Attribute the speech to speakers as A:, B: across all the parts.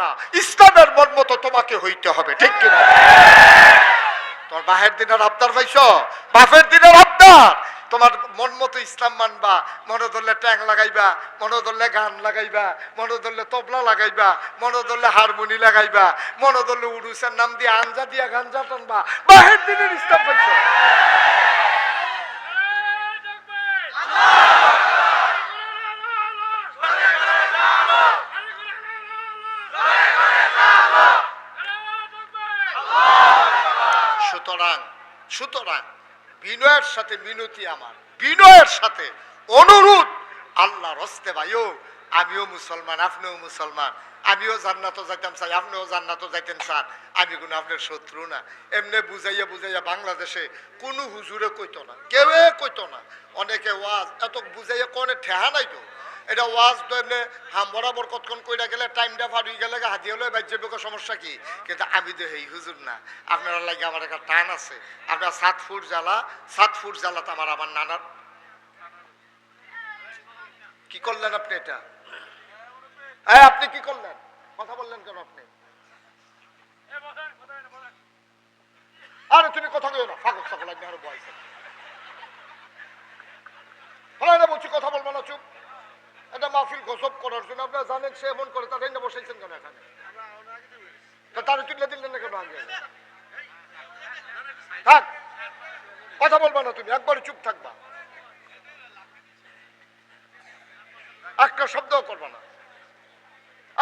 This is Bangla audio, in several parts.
A: না, ইসলামের মন মতো তোমাকে হইতে হবে, ঠিক কিনা? তোর বাহের দিনের আবদার পাইছ বাপের দিনের আবদার? তোমার মন মতো ইসলাম মানবা, মনে ধরলে ট্যাং লাগাইবা, মনে ধরলে গান লাগাইবা, মনে ধরলে তবলা লাগাইবা, মনে ধরলে হারমোনি লাগাইবা, মনে ধরলে উড়ুসের নাম দিয়ে আঞ্জা দিয়া গাঞ্জা টানবা। বাহের দিনের ইসলাম পাইছ সুতরাং বিনয়ের সাথে মিনতি আমার। বিনয়ের সাথে অনুরোধ আল্লাহ রস্তে ভাইও, আমিও মুসলমান, আপনিও মুসলমান। আমিও জান্নাতও যাইতাম চাই আপনিও জান্নাতও যাইতেন চান আমি কোনো আপনার শত্রু না। এমনি বুঝাইয়া বুঝাইয়া বাংলাদেশে কোনো হুজুরে কইতো না কেউে কইতো না। অনেকে ওয়াজ, এত বুঝাইয়া কোনে ঠেহা নাই তো। এটা ওয়াজ এমনি হাম বরাবর কতক্ষণ কইরা গেলে টাইমটা ফাড়ি গেলে হাতি হলে বাজ্য সমস্যা কি? কিন্তু আমি তো হেই হুজুর না। আপনারা লাগে আমার একটা টান আছে। আপনার সাত ফুট জ্বালা, সাত ফুট জ্বালা তো আমার আমার নানার। কি করলেন আপনি এটা? হ্যাঁ আপনি কি করলেন? কথা বললেন কেন আপনি? আরে তুমি কথা কইও না ফাগল সকল বয়স বলছি, কথা বলব না, চুপ। মাহফিল গজব করার জন্য আপনারা জানেন সে এমন করে তার এনে বসাইছেন কেন এখানে? তারা তুলে দিলেন না কেন আগে? থাক, কথা বলবা না তুমি একবার চুপ থাকবা। একটা শব্দও করবা না।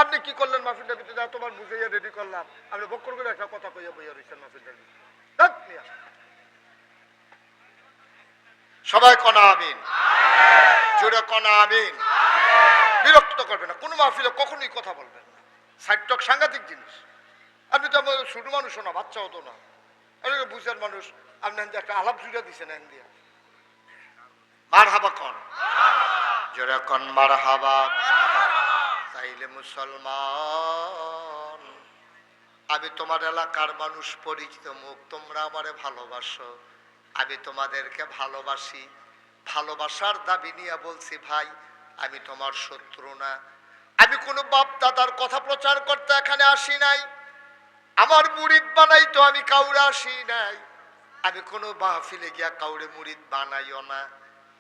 A: আপনি কি করলেন মাহফিলটার ভিতরে? তোমার বুঝাইয়া রেডি করলাম। আপনি বক্কর করে একটা কথা কইয়া বইয়া রয়েছেন ভিতরে। সবাই কনা আমিন। জোরে কনা আমিন। বিরক্ত করবে না। কোনো মাহফিলে কখনোই কথা বলবেন না। সাইড সাংঘাতিক জিনিস। আপনি তো আমার ছোট মানুষও না বাচ্চা হতো না। এটাকে বুঝার মানুষ। আপনি একটা আলাপ জুড়ে দিচ্ছেন এন দিয়া। কন জোরে কন মার তাইলে মুসলমান। আমি তোমার এলাকার মানুষ পরিচিত মুখ, তোমরা আমারে ভালোবাসো। আমি তোমাদেরকে ভালোবাসি। ভালোবাসার দাবি নিয়ে বলছি, ভাই আমি তোমার শত্রু না। আমি কোনো বাপ দাদার কথা প্রচার করতে এখানে আসি নাই। আমার মুরিদ বানাই তো আমি কাউরে আসি নাই। আমি কোনো মাহফিলে গিয়া কাউরে মুড়িদ বানাইও না।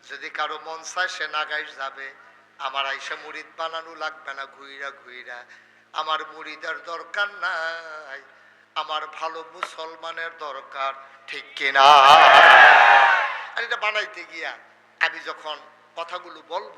A: যদি কারও মন চায় সে নাগাইশ যাবে। আমার আইসা মুড়িদ বানানো লাগবে না ঘুইরা ঘুইরা। আমার মুরিদের দরকার নাই। আমার ভালো মুসলমানের দরকার, ঠিক কিনা? আর এটা বানাইতে গিয়া আমি যখন কথাগুলো বলব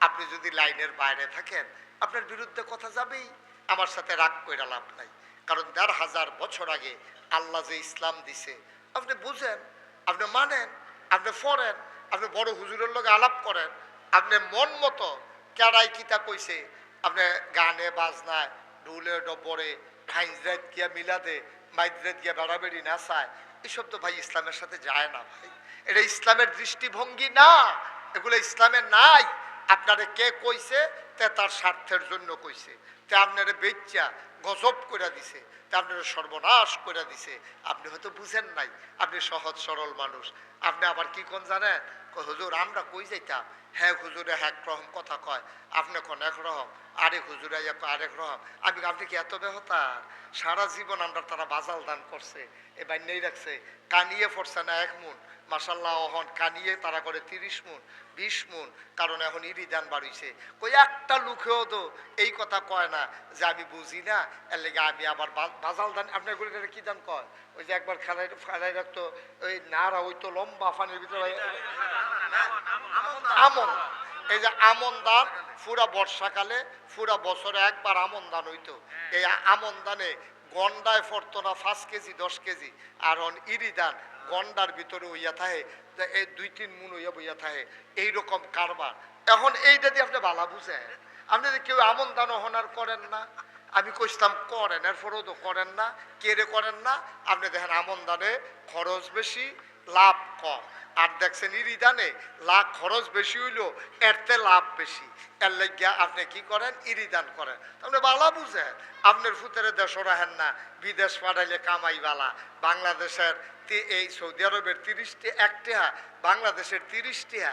A: আপনি যদি লাইনের বাইরে থাকেন, আপনার বিরুদ্ধে কথা যাবেই। আমার সাথে রাগ করে লাভ নাই। কারণ দেড় হাজার বছর আগে আল্লাহ যে ইসলাম দিছে, আপনি বুঝেন, আপনি মানেন, আপনি ফরেন, আপনি বড় হুজুরের লোক আলাপ করেন, আপনি মন মতো কেড়াই কিতা কইছে, আপনি গানে, বাজনায়, ঢুলে ডবরে খাইজরাত গিয়া মিলাদে মাইজরাত গিয়া বেড়াবেড়ি না চায়, এসব তো ভাই ইসলামের সাথে যায় না ভাই। এটা ইসলামের দৃষ্টিভঙ্গি না, এগুলো ইসলামের নাই। আপনারে কে কইছে? তে তার স্বার্থের জন্য কইছে। তে আপনারে বেচ্চা গজব করে দিছে, তে আপনারা সর্বনাশ করে দিছে। আপনি হয়তো বুঝেন নাই, আপনি সহজ সরল মানুষ। আপনি আবার কি কোন জানেন? হুজুর, আমরা কই যাইতাম? হ্যাঁ হুজুরে এক রকম কথা কয়। আপনি কোন এক রকম আরেক হুজুরে আরেক রকম আমি, আপনি কি এত বেহতার? সারা জীবন আমরা তারা বাজাল দান করছে, এ বাইনেই রাখছে। কানিয়ে পড়ছে না এক মুন। মাসাল্লাহ অহন কানিয়ে তারা করে তিরিশ মুন, বিশ মুন, কারণ এখন ইরি দান বাড়িছে। কই, একটা লুকেও তো এই কথা কয় না যে, আমি বুঝি না এর লেগে আমি আবার বাজাল আপনার কয়? ওই যে একবার খেলাই খেলাই রাখতো, ওই ওই তো লম্বা ফানির ভিতরে আমন। এই যে আমন পুরা বর্ষাকালে, পুরা বছরে একবার আমন দান হইতো। এই আমন দানে গন্ডায় পড়তো না, পাঁচ কেজি, দশ কেজি। আর ইরি দান গন্ডার ভিতরে হইয়া থাকে এই দুই তিন মুন হইয়া বইয়া থাকে। এইরকম কারবার। এখন এইটা দিয়ে আপনি ভালা বুঝেন। আপনি কেউ আমন দান হনার করেন না আমি কইতাম করেন এরপরেও তো করেন না কেড়ে করেন না? আপনি দেখেন আমন দানে খরচ বেশি, লাভ কম। আর দেখছেন ইরিদানে লাভ খরচ বেশি হইল এরতে লাভ বেশি। এর লাগিয়া আপনি কি করেন? ইরিদান করেন। আপনি বালা বুঝেন আপনার ফুতের দেশও রাহেন না, বিদেশ পাঠাইলে কামাই বালা। বাংলাদেশের এই সৌদি আরবের তিরিশটি একটিহা, বাংলাদেশের তিরিশটি তিরিশটিহা।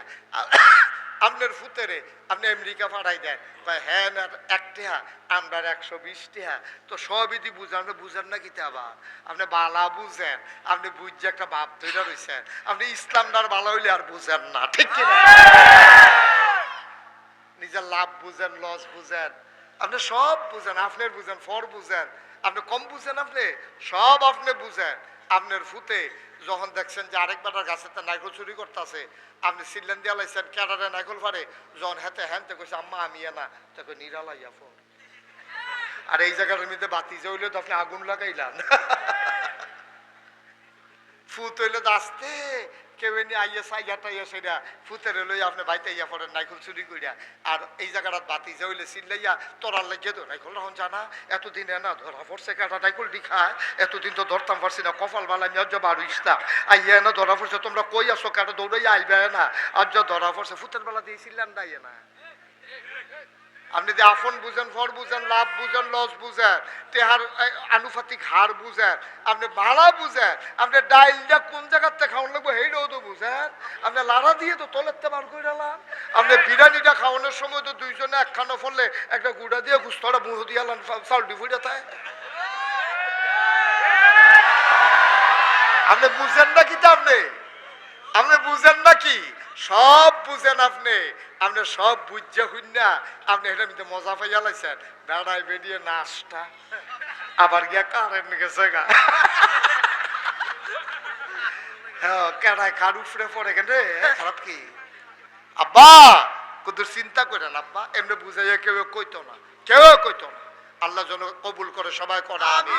A: আপনার ফুতেরে আপনি আমেরিকা পাঠাই দেন। হ্যাঁ এক টেহা, আমরা একশো বিশ টেহা। তো সবই বুঝান, আপনি বুঝেন না কিতা আবার আপনি বালা বুঝেন, আপনি বুঝছে একটা বাপ তৈরি রয়েছেন আপনি ইসলামদার বালা হইলে আর বুঝেন না, ঠিক নিজের লাভ বুঝেন, লস বুঝেন। আপনি সব বুঝেন, আপনার বুঝেন, ফর বুঝেন। আপনি কম বুঝেন, আপনি সব আপনি বুঝেন। আপনার ফুতে যখন দেখছেন যে আরেক বেটার গাছের তে নাইকল চুরি করতেছে, আপনি সিলেন দিয়ে লাইছেন ক্যাডারে নাইকল ফারে যখন হেতে হ্যানতে কইছে, আম্মা, আমি না। তাকে নিরালাইয়া ফোন আর এই জায়গাটার মধ্যে বাতি হইলে তো আপনি আগুন লাগাইলাম ফুত হইলে তো আসতে কেউ এনে আইয়া সাইয়া টাইয়া সেটা ফুতের লই আপনি বাইতে ইয়া পড়েন, নাইকুল চুরি করিয়া আর এই জায়গাটা বাতি যে হইলে চিল্লাইয়া তোরার লাগিয়ে তো নাইকুল রহন জানা এতদিন না ধরা পড়ছে, কাটা নাইকুল খায় এতদিন তো ধরতাম পারছি না, কপাল বালা আমি আজ বারো ইসলাম আইয়া না ধরা পড়ছে, তোমরা কই আসো কাটা দৌড়াইয়া আইবে না। আজ ধরা পড়ছে ফুতের বেলা দিয়েছিলেন দাইয়ে না। আপনি যে আফন বুঝেন, ফর বুঝেন, লাভ বুঝেন, লস বুঝেন, তেহার আনুপাতিক হার বুঝেন, আপনি ভাড়া বুঝেন, আপনি ডাইলটা কোন জায়গাতে খাওয়ান লাগবো সেইটাও তো বুঝেন। আপনি লাড়া দিয়ে তো তোলেতে বার করে এলাম। আপনি বিরিয়ানিটা খাওয়ানোর সময় তো দুইজনে একখানা ফললে একটা গুড়া দিয়ে গুস্তটা মুহ দিয়ে এলাম চাউল ডিফুইটা তাই আপনি বুঝেন না কি আপনি? আপনি বুঝেন নাকি? সব বুঝেন আপনি। আপনি সব বুঝছে না আপনি এটা মিতে মজা পাইয়া লাইছেন। বেড়াই বেরিয়ে নাচটা। আবার গিয়া কারেন্ট গেছে গা। হ্যাঁ কেডাই কার উফরে পড়ে কেন রে? খারাপ কি? আব্বা, কুদুর চিন্তা করে না আব্বা, এমনি বুঝাইয়া কেউ কইতো না। কেউ কইতো না। আল্লাহ যেন কবুল করে সবাই করা আমি